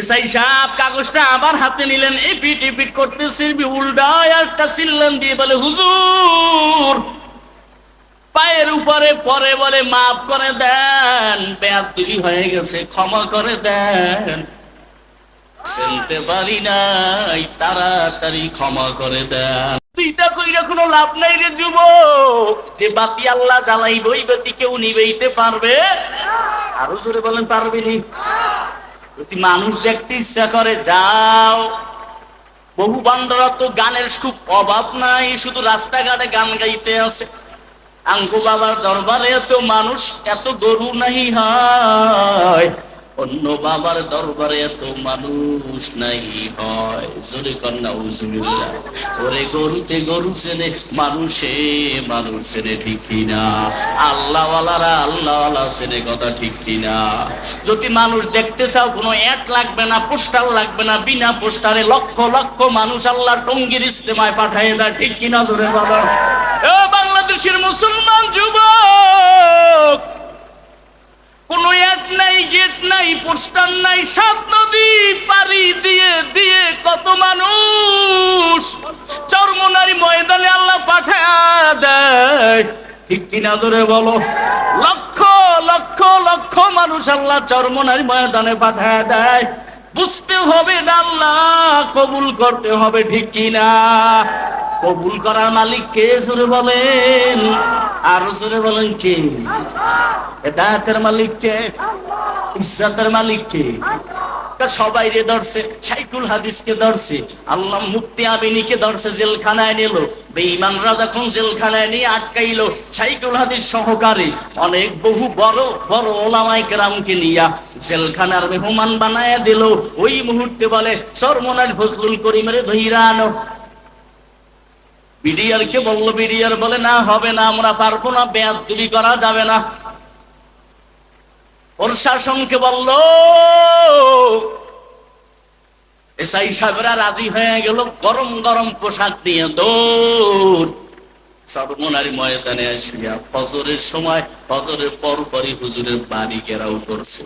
SI সাহেব কাগজটা আবার হাতে নিলেন এপিট এপিট করতে সিরবি উল্টায় একটা সিল্লান দিয়ে বলে, হুজুর, পায়ের উপরে পরে বলে, মাফ করে দেন বেয়াদবি হয়ে গেছে, ক্ষমা করে দেন। চিনতে পারি নাই, তাড়াতাড়ি ক্ষমা করে দেন। তুইটা কইরা কোনো লাভ নাই রে যুব যে বাতি আল্লাহ জ্বালাইব ওই বাতি কেউ নিবেইতে পারবে? আরও জোরে বলেন, পারবে নি? যদি মানুষ দেখতে ইচ্ছা করে, যাও। বহু বান্ধবরা তো গানের খুব অভাব নাই, শুধু রাস্তাঘাটে গান গাইতে আছে। আঙ্কু বাবার দরবারে তো মানুষ এত গরু নাহি হয়। অন্য বাবার দরবারে এত মানুষ নাই হয়। জোরে কন্যা ওরে গরুতে গরু চেনে মানুষে, মানুষ চেনে ঠিক কিনা? আল্লাহওয়ালারা আল্লাহওয়ালা চেনে কথা ঠিক কিনা? যদি মানুষ দেখতে চাও, কোনো অ্যাড লাগবে না পোস্টার লাগবে না, বিনা পোস্টারে লক্ষ লক্ষ মানুষ আল্লাহ টঙ্গির ইস্তেমায় পাঠায় দেয়, ঠিক কিনা জোরে বাবা বাংলাদেশের মুসলমান যুবক কোন এক নাই, গেট নাই, পোস্টার নাই, সাত নদী পারি দিয়ে দিয়ে কত মানুষ চরমনারি ময়দানে আল্লাহ পাঠায় দেয়। ঠিক কিনা জোরে বলো? লক্ষ লক্ষ লক্ষ মানুষ আল্লাহ চরমনারি ময়দানে পাঠায় দেয়। বুঝতে হবে না আল্লাহ, কবুল করতে হবে, ঠিক কিনা? কবুল করার মালিক কে? জোরে বলেন। আর জোরে বলেন কে? হেদায়তের মালিক কে ইজ্জতের মালিক কে সবাই রে ধরছে, সাইকুল হাদিসকে ধরছে, আল্লাহ মুক্তি আবিনীকে ধরছে, জেলখানায় নিল। বেঈমানরা যখন জেলখানায় নিয়ে আটকাইলো, সাইকুল হাদিস সহকারে অনেক বহু বড় বড় ওলামাই কেরামকে নিয়া জেলখানার মেহমান বানায় দিল। ওই মুহূর্তে বলে সরমনার ফজলুল করিমের ধৈরা আনো। বিডিআর কে বলল, বিডিআর বলে, না, হবে না, আমরা পারব না, বেয়াদবি করা যাবে না। প্রশাসনকে বলল, এসআই সাহেবরা রাজি হয়ে গেল, গরম গরম পোশাক নিয়ে দৌড়। সর্বনারী ময়দানে আসিয়া ফজরের সময়, ফজরের হুজুরের বাড়ি করছে।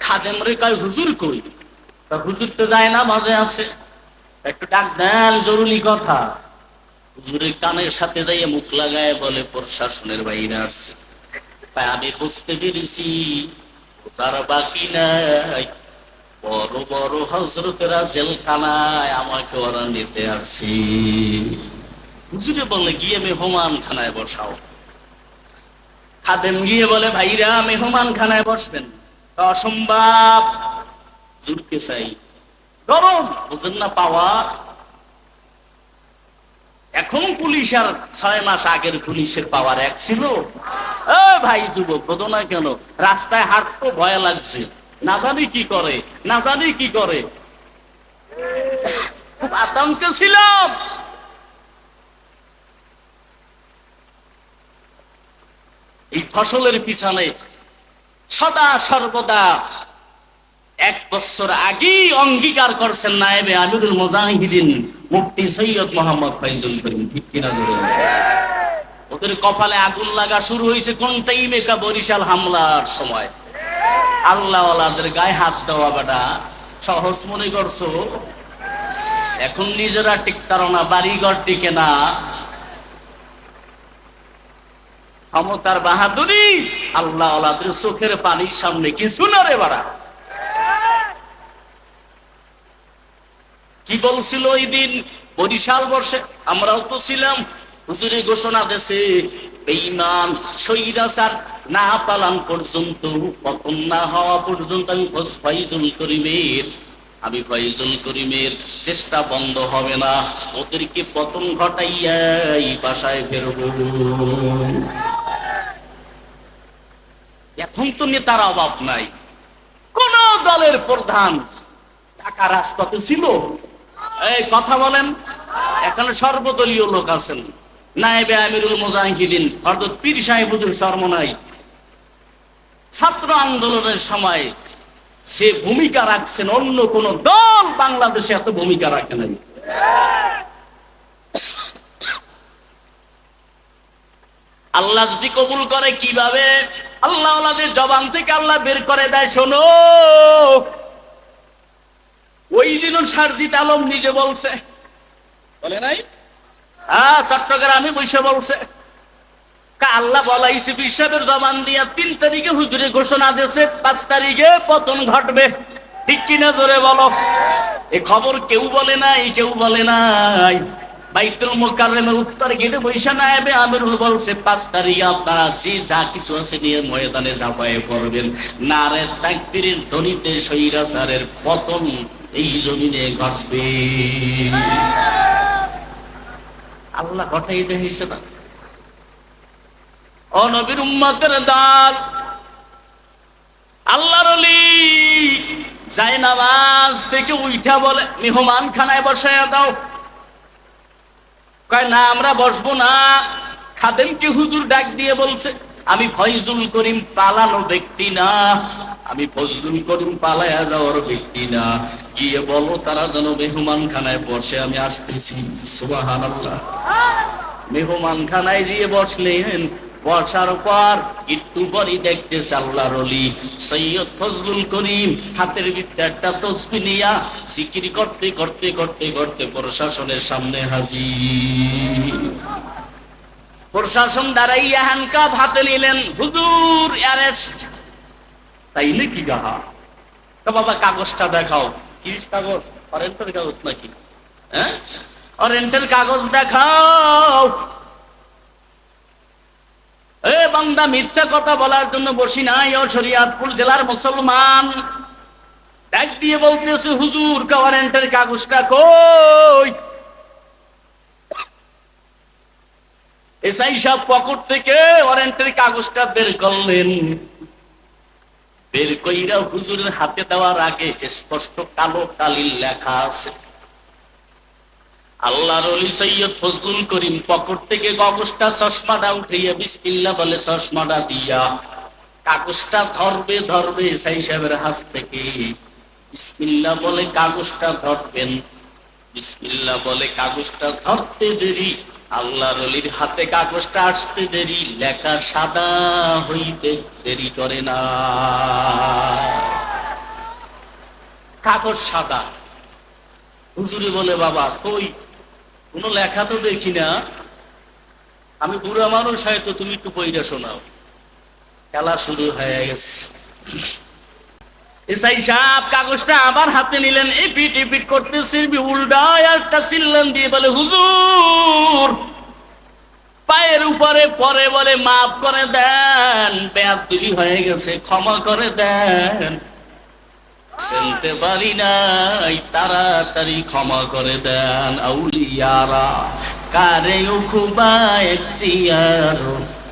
খাদেম হুজুর কই? তা হুজুর তো যায় না, মাঝে আছে। একটু ডাক দেন, জরুরি কথা। হুজুরের কানের সাথে যাইয়ে মুখ লাগায় বলে, প্রশাসনের বাইরে আসছে। তাই আমি বুঝতে পেরেছি তার বাকি নাই। বড় বড় হজরতেরা জেলখানায় আমাকে ওরা নিতে আসছি। বলে, গিয়ে খানায় বসাও। খাদেম গিয়ে বলে, ভাইরা খানায় বসবেন। অসম্ভব। জুড়কে চাই। গরম, বুঝেন না পাওয়া। এখন পুলিশ আর ছয় মাস আগের পুলিশের পাওয়ার এক ছিল। ভাই যুবক বোধ না কেন? রাস্তায় হাঁটতো ভয় লাগছে। না জানি কি করে, না জানি কি করে। খুব আতঙ্কে ছিলাম। এই ফসলের পিছনে সদা সর্বদা এক বছর আগেই অঙ্গীকার করছেন নায়েবে আমিরুল মুজাহিদিন মুফতি সৈয়দ মোহাম্মদ ফাইজুল করিম। ঠিক কিনা জোরে? বলেন? ওদের কপালে আগুন লাগা শুরু হয়েছে কোন টাইমে কা বরিশাল হামলার সময়। আল্লাহ আল্লাহদের গায়ে হাত দেওয়া বেটা, সহজ মনে করছ? এখন নিজেরা টিকতারো না, বাড়িঘর টিকে না। ক্ষমতার বাহাদুরি আল্লাহ আল্লাহদের চোখের পানির সামনে কিছু না রে বাড়া কি বলছিল ওই দিন? বরিশাল বর্ষে আমরাও তো ছিলাম হুজুরে ঘোষণা দেশে, বেঈমান সৈরাচার না পালান পর্যন্ত, পতন না হওয়া পর্যন্ত আমি ফয়জুল করিমের, আমি ফয়জুল করিমের চেষ্টা বন্ধ হবে না। ওদেরকে পতন ঘটাইয়াই বাসায় ফেরবো। এখন তো নেতার অভাব নাই। কোন দলের প্রধান টাকা রাজপথে ছিল? এই কথা বলেন, এখানে সর্বদলীয় লোক আছেন। নায়েবে আমিরুল মুজাহিদিন অর্থাৎ পীর সাহেব হুজুর সরমনাই। ছাত্র আন্দোলনের সময় যে ভূমিকা রাখছেন অন্য কোন দল বাংলাদেশে, এত ভূমিকা রাখে নাই। আল্লাহ যদি কবুল করে কীভাবে? আল্লাহ জবান থেকে আল্লাহ বের করে দেয়, শোনো। ওই দিনও সারজিত আলম নিজে বলছে। বলে নাই? হ্যাঁ চট্টগ্রামে বসে বলছে। আল্লাহ বলাইছে বিশ্বের জমান দিয়া তিন তারিখে হুজুরে ঘোষণা দিয়েছে, পাঁচ তারিখে পতন ঘটবে। ঠিক কিনা জোরে বলো? এ খবর কেউ বলে নাই, কেউ বলে নাই। বাইতুল মোকাররমের উত্তর গেটে বৈশা হবে আমিরুল বলছে, পাঁচ তারিখে আপনারা যে যা কিছু আছে নিয়ে ময়দানে ঝাঁপায়ে পড়বেন নারে তাকবীরের ধ্বনিতে সৈরাচারের পতন এই জমিনে ঘটবে। আল্লাহ ঘটাই দেখিছে না। ও নবীর উম্মতের দাল, আল্লাহর যায় নামাজ থেকে উঠা বলে মেহমান খানায় বসায় দাও। কয়, না, আমরা বসবো না। খাদেমকে হুজুর ডাক দিয়ে বলছে, আমি ফয়জুল করিম পালানো ব্যক্তি না। আমি ফজলুল করিম পালায়া যাওয়ার ব্যক্তি না। গিয়ে বলো, তারা যেন মেহমান খানায় বসে। আমি আসতেছি। সুবহানাল্লাহ। মেহমান খানায় গিয়ে বসলেন। বসার পর একটু পরই দেখতেছে আল্লাহর অলি সৈয়দ ফজলুল করিম হাতের ভিতরে একটা তসবি নিয়া জিকির করতে করতে করতে করতে প্রশাসনের সামনে হাজির। প্রশাসন দাঁড়াইয়া হ্যান্ডকাপ হাতে নিলেন। হুজুর, অ্যারেস্ট। তাইলে কি গাহা? বাবা, কাগজটা দেখাও। কিরিশ কাগজ? অরেন্টের কাগজ নাকি? হ্যাঁ অরেন্টের কাগজ দেখাও। এ বান্দা, মিথ্যা কথা বলার জন্য বসি নাই, ও শরিয়াতপুর জেলার মুসলমান। ডাক দিয়ে বলতেছে, হুজুর ওয়ারেন্টের কাগজটা কই? এসআই সাহেব পকেট থেকে ওয়ারেন্টের কাগজটা বের করলেন। বের কইরা হুজুরের হাতে দেওয়ার আগে স্পষ্ট কালো কালির লেখা আছে। সৈয়দ ফজলুল করিম থেকে কাগজটা চশমাটা উঠাইয়া বিসমিল্লাহ বলে চশমাটা দিয়া কাগজটা ধরবে ধরবে এসআই সাহেবের হাত থেকে। বিসমিল্লাহ বলে কাগজটা ধরবেন। বিসমিল্লাহ বলে কাগজটা ধরতে দেরি। আল্লাহর অলির হাতে কাগজটা আসতে দেরি, লেখা সাদা হইতে দেরি করে না। কাগজ সাদা। হুজুরি বলে, বাবা, কই? কোনো লেখা তো দেখি না। আমি বুড়া মানুষ, হয়তো তুমি একটু বইটা শোনাও। খেলা শুরু হয়ে গেছে। এসআই সাহেব কাগজটা আবার হাতে নিলেন এই পিট পিট করতে সিরবি উল্টায় আর একটা সিল্লান দিয়ে বলে, হুজুর, পায়ের উপরে পরে বলে মাফ করে দেন বেয়াদুলি হয়ে গেছে, ক্ষমা করে দেন। চিনতে পারি নাই, তাড়াতাড়ি ক্ষমা করে দেন, আউলিয়ারা কারে খুবা এখতিয়ার